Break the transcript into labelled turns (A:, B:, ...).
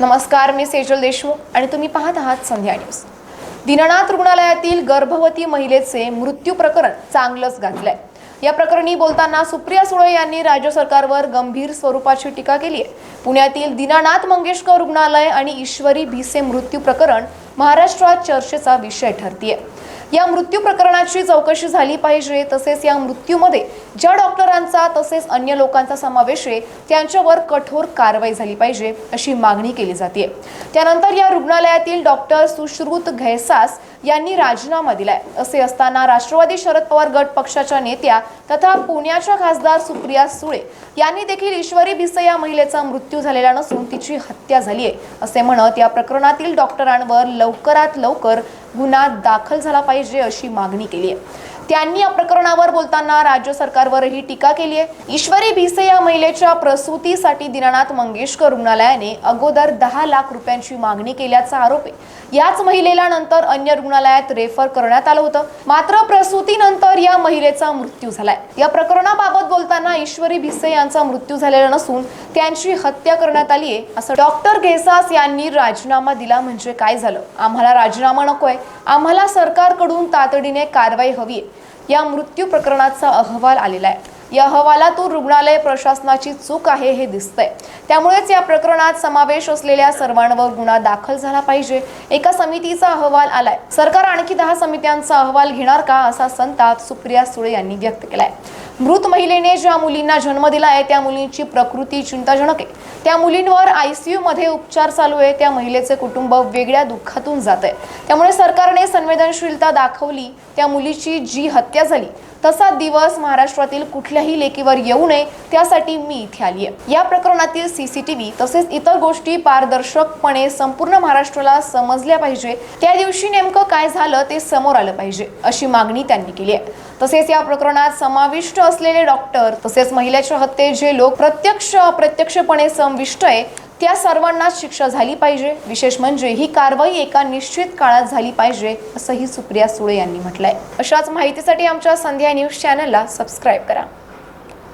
A: नमस्कार मी सेजल देशमुख आणि तुम्ही पाहत आहात संध्या न्यूज. दीननाथ रुग्णालयातील गर्भवती महिलेचे मृत्यू प्रकरण चांगलंच गाजलंय या प्रकरणी बोलताना सुप्रिया सुळे यांनी राज्य सरकारवर गंभीर स्वरूपाची टीका केली आहे पुण्यातील दीनानाथ मंगेशकर रुग्णालय आणि ईश्वरी भिसे मृत्यू प्रकरण महाराष्ट्रात चर्चेचा विषय ठरतीये. या मृत्यू प्रकरणाची चौकशी झाली पाहिजे. तसेच या मृत्यूमध्ये ज्या डॉक्टरांचा तसेच अन्य लोकांचा समावेश आहे त्यांच्यावर कठोर कारवाई झाली पाहिजे अशी मागणी केली जाते. त्यानंतर या रुग्णालयातील डॉक्टर सुश्रुत घैसास यांनी राजीनामा दिलाय. असे असताना राष्ट्रवादी शरद पवार गट पक्षाच्या नेत्या तथा पुण्याच्या खासदार सुप्रिया सुळे यांनी देखील ईश्वरी भिसे या महिलेचा मृत्यू झालेला नसून तिची हत्या झाली आहे. असे म्हणत या प्रकरणातील डॉक्टरांवर लवकरात लवकर गुन्हा दाखल झाला पाहिजे अशी मागणी केली आहे. त्यांनी या प्रकरणावर बोलताना राज्य सरकारवरही टीका केली आहे. ईश्वरी भिसे या महिलेच्या प्रसूतीसाठी दिनानाथ मंगेशकर रुग्णालयाने अगोदर दहा लाख रुपयांची मागणी केल्याचा आरोप आहे. याच महिलेला नंतर अन्य रुग्णालयात रेफर करण्यात आलं होतं. मात्र प्रसूतीनंतर या महिलेचा मृत्यू झालाय. या प्रकरणाबाबत बोलताना ईश्वरी भिसे यांचा मृत्यू झालेला नसून त्यांची हत्या करण्यात आली आहे असं डॉक्टर घेसास यांनी राजीनामा दिला म्हणजे काय झालं? आम्हाला राजीनामा नकोय. आम्हाला सरकारकडून तातडीने कारवाई हवी आहे. या मृत्यू प्रकरणाचा अहवाल आलेला आहे. या अहवालातून रुग्णालय प्रशासनाची चूक आहे हे दिसतंय. त्यामुळेच या प्रकरणात समावेश असलेल्या सर्वांवर गुन्हा दाखल झाला पाहिजे. एका समितीचा अहवाल आलाय. सरकार आणखी दहा समित्यांचा अहवाल घेणार का असा संताप सुप्रिया सुळे यांनी व्यक्त केलाय. मृत महिलेने ज्या मुलींना जन्म दिला आहे त्या मुलींची प्रकृती चिंताजनक आहे. त्या मुलींवर आयसीयू मध्ये उपचार चालू आहे. त्या महिलेचे कुटुंब वेगळ्या दुःखातून जात आहे त्यामुळे सरकारने संवेदनशीलता दाखवली. त्या मुलीची जी हत्या झाली तसा दिवस महाराष्ट्रातील कुठल्याही लेकीवर येऊ नये त्यासाठी मी इथे आली आहे या प्रकरणातील सीसीटीव्ही तसेच इतर गोष्टी पारदर्शकपणे संपूर्ण महाराष्ट्राला समजल्या पाहिजे. त्या दिवशी नेमकं काय झालं ते समोर आलं पाहिजे अशी मागणी त्यांनी केली आहे. तसेच या प्रकरणात समाविष्ट असलेले डॉक्टर तसेच महिलेच्या हत्येत जे लोक प्रत्यक्ष अप्रत्यक्षपणे संविष्ट आहे त्या सर्वांनाच शिक्षा झाली पाहिजे. विशेष म्हणजे ही कारवाई एका निश्चित काळात झाली पाहिजे असंही सुप्रिया सुळे यांनी म्हटलंय. अशाच माहितीसाठी आमच्या संध्या न्यूज चॅनलला सबस्क्राईब करा.